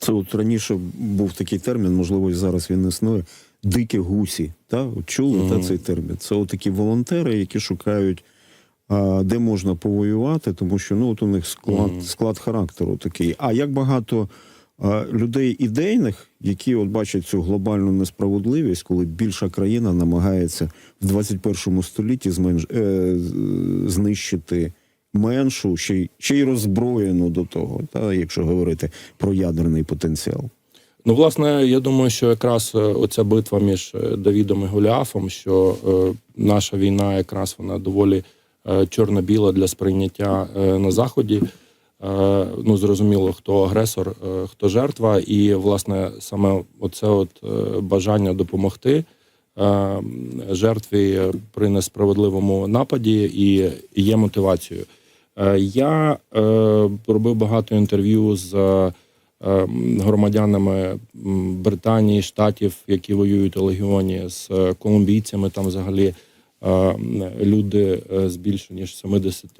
Це от раніше був такий термін, можливо, і зараз він існує. Дикі гусі. Та? От Чули та, цей термін? Це от такі волонтери, які шукають, а, де можна повоювати, тому що ну, от у них склад, склад характеру такий. А як багато а, людей ідейних, які от бачать цю глобальну несправедливість, коли більша країна намагається в 21 столітті зменш... е, знищити меншу, ще й, ще й роззброєну до того, та, якщо говорити про ядерний потенціал. Ну, власне, я думаю, що якраз е, оця битва між е, Давідом і Голіафом, що е, наша війна якраз вона доволі е, чорно-біла для сприйняття е, на заході. Е, ну, зрозуміло, хто агресор, е, хто жертва, і власне саме оце от е, бажання допомогти е, жертві при несправедливому нападі і є мотивацією. Е, Я е, робив багато інтерв'ю з е, громадянами Британії, штатів, які воюють у легіоні, з колумбійцями. Там взагалі люди з більше ніж 70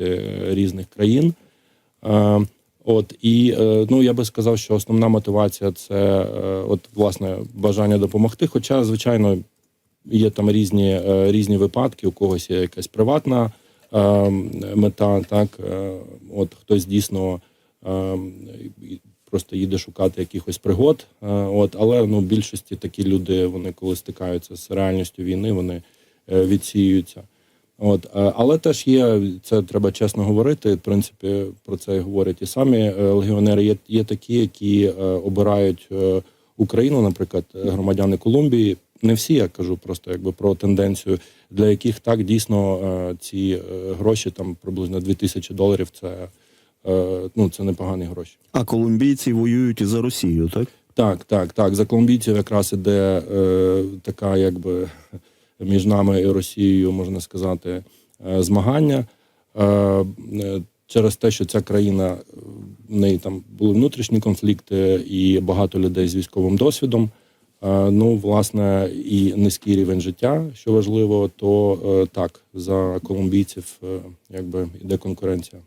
різних країн. От і ну я би сказав, що основна мотивація це от власне бажання допомогти. Хоча, звичайно, є там різні, різні випадки, у когось є якась приватна мета, так е, от хтось дійсно е, просто їде шукати якихось пригод. Е, от, але ну, в більшості такі люди, вони коли стикаються з реальністю війни, вони е, відсіюються. От, але теж є, це треба чесно говорити. В принципі, про це говорять і самі легіонери. Є, є такі, які обирають Україну, наприклад, громадяни Колумбії. Не всі, я кажу просто якби про тенденцію, для яких так дійсно е, ці е, гроші, там приблизно 2000 доларів, це, е, ну, це непогані гроші. А колумбійці воюють і за Росію, так? Так, так, так. За колумбійців якраз іде е, така, якби між нами і Росією, можна сказати, е, змагання. Е, через те, що ця країна в неї там були внутрішні конфлікти і багато людей з військовим досвідом. Е, ну, власне, і низький рівень життя, що важливо, то е, так, за колумбійців е, якби йде конкуренція.